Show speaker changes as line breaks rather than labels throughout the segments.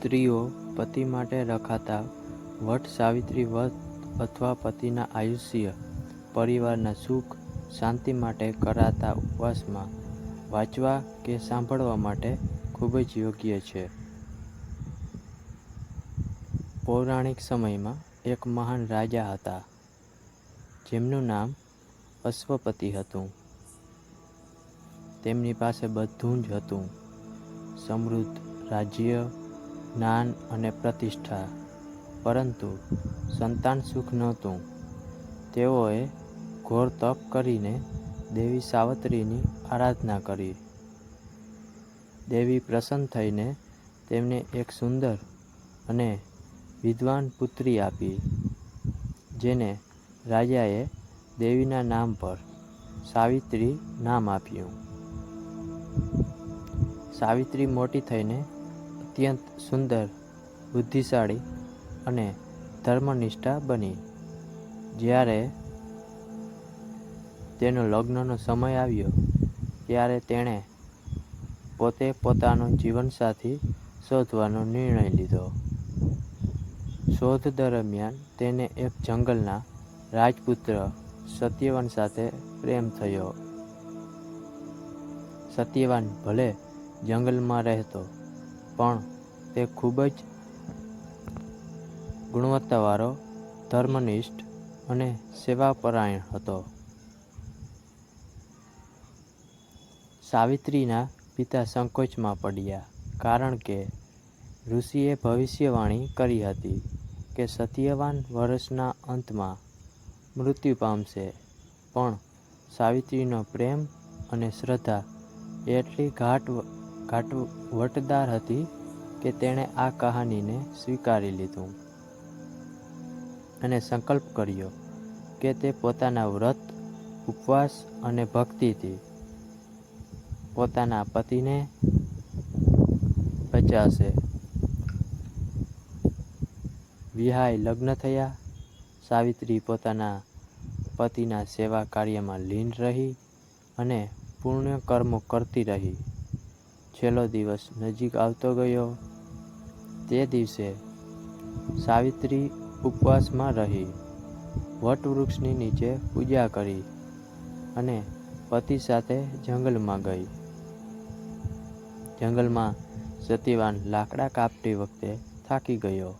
સ્ત્રીઓ પતિ માટે રખાતા વટ સાવિત્રી વ્રત અથવા પતિના આયુષ્ય, પરિવારના સુખ, શાંતિ માટે કરાતા ઉપવાસમાં વાંચવા કે સાંભળવા માટે ખૂબ જ યોગ્ય છે. પૌરાણિક સમયમાં એક મહાન રાજા હતા, જેમનું નામ અશ્વપતિ હતું. તેમની પાસે બધું જ હતું. સમૃદ્ધ રાજ્ય જ્ઞાન અને પ્રતિષ્ઠા. પરંતુ સંતાન સુખ નહોતું. તેઓએ ઘોર તપ કરીને દેવી સાવત્રીની આરાધના કરી. દેવી પ્રસન્ન થઈને તેમને એક સુંદર અને વિદ્વાન પુત્રી આપી, જેને રાજાએ દેવીના નામ પર સાવિત્રી નામ આપ્યું. સાવિત્રી મોટી થઈને અત્યંત સુંદર, બુદ્ધિશાળી અને ધર્મનિષ્ઠા બની. જ્યારે તેનો લગ્નનો સમય આવ્યો, ત્યારે તેણે પોતે પોતાનો જીવનસાથી શોધવાનો નિર્ણય લીધો. શોધ દરમિયાન તેને એક જંગલના રાજપુત્ર સત્યવાન સાથે પ્રેમ થયો. સત્યવાન ભલે જંગલમાં રહેતો પણ તે ખૂબ જ ગુણવત્તાવાળો ધર્મનિષ્ઠ અને સેવાપરાયણ હતો. સાવિત્રીના પિતા સંકોચમાં પડ્યા કારણ કે ઋષિએ ભવિષ્યવાણી કરી હતી કે સત્યવાન વર્ષના અંતમાં મૃત્યુ પામશે, પણ સાવિત્રીનો પ્રેમ અને શ્રદ્ધા એટલી ઘાટ ઘાટ વટદાર હતી કે તેણે આ કહાનીને સ્વીકારી લીધું. અને સંકલ્પ કર્યો કે તે પોતાના વ્રત, ઉપવાસ અને ભક્તિથી પોતાના પતિને બચાશે વિહાય લગ્ન થયા. સાવિત્રી પોતાના પતિના સેવા કાર્યમાં લીન રહી અને પુણ્ય કર્મો કરતી રહી. છેલ્લો દિવસ નજીક આવતો ગયો. તે દિવસે સાવિત્રી ઉપવાસમાં રહી. વટવૃક્ષની નીચે પૂજા કરી અને પતિ સાથે જંગલમાં ગઈ. જંગલમાં સતીવાન લાકડા કાપતી વખતે થાકી ગયો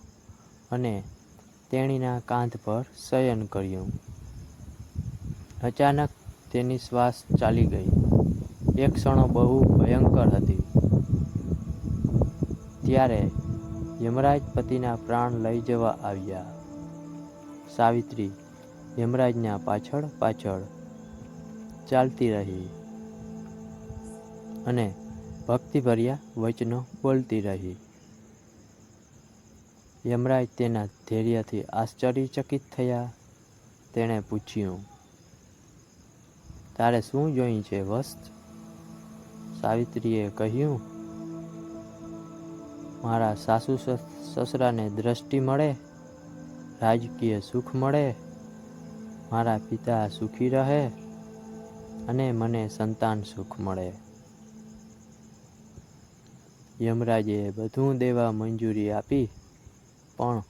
અને તેણીના કાંધ પર શયન કર્યું. અચાનક તેની શ્વાસ ચાલી ગઈ. એ ક્ષણો બહુ ભયંકર હતી. ત્યારે યમરાજ પતિના પ્રાણ લઈ જવા આવ્યા. સાવિત્રી યમરાજના પાછળ પાછળ ચાલતી રહી અને ભક્તિભર્યા વચનો બોલતી રહી. યમરાજ તેના ધૈર્યથી આશ્ચર્યચકિત થયા. તેણે પૂછ્યું, તારે શું જોઈ છે વસ્ત? સાવિત્રીએ કહ્યું મારા સાસુ સસરાને દ્રષ્ટિ મળે, રાજકીય સુખ મળે, મારા પિતા સુખી રહે અને મને સંતાન સુખ મળે. યમરાજે બધું દેવા મંજૂરી આપી, પણ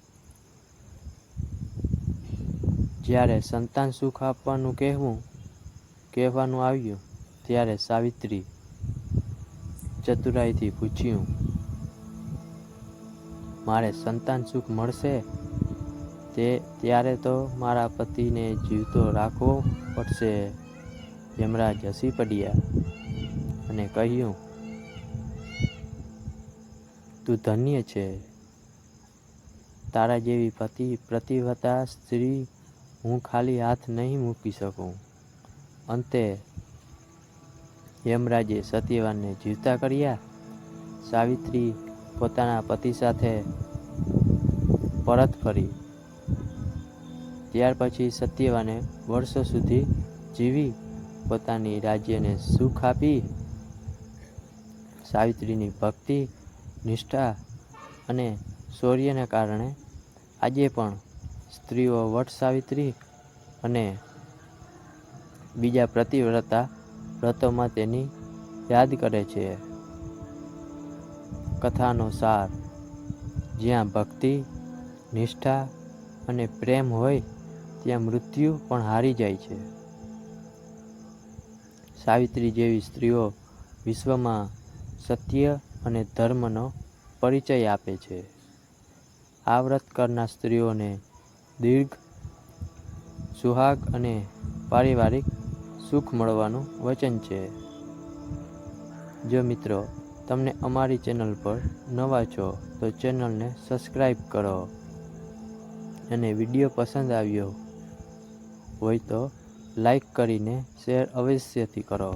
જ્યારે સંતાન સુખ આપવાનું કહેવું, કહેવાનું આવ્યું, ત્યારે સાવિત્રી ચતુરાઈથી પૂછ્યું મારે સંતાન સુખ મળશે, તે ત્યારે તો મારા પતિને જીવતો રાખવો પડશે. યમરાજ હસી પડ્યા અને કહ્યું, તું ધન્ય છે. તારા જેવી પતિ પ્રતિવતા સ્ત્રી હું ખાલી હાથ નહીં મૂકી શકું. અંતે યમરાજે સત્યવાનને જીવતા કર્યા. સાવિત્રી પોતાના પતિ સાથે પરત ફરી. ત્યાર પછી સત્યવાને વર્ષો સુધી જીવી પોતાની રાજ્યને સુખ આપી. સાવિત્રીની ભક્તિ, નિષ્ઠા અને શૌર્યને કારણે આજે પણ સ્ત્રીઓ વટ સાવિત્રી અને બીજા પ્રતિવ્રતા વ્રતોમાં તેની યાદ કરે છે. કથાનો સાર. જ્યાં ભક્તિ, નિષ્ઠા અને પ્રેમ હોય, ત્યાં મૃત્યુ પણ હારી જાય છે. સાવિત્રી જેવી સ્ત્રીઓ વિશ્વમાં સત્ય અને ધર્મનો પરિચય આપે છે. આ વ્રત કરનાર સ્ત્રીઓને દીર્ઘ, સુહાગ અને પારિવારિક સુખ મળવાનું વચન છે. જો મિત્રો તમને અમારી ચેનલ પર નવા છો, તો ચેનલને સબસ્ક્રાઈબ કરો. અને વીડિયો પસંદ આવ્યો હોય તો લાઈક કરીને શેર અવશ્યથી કરો.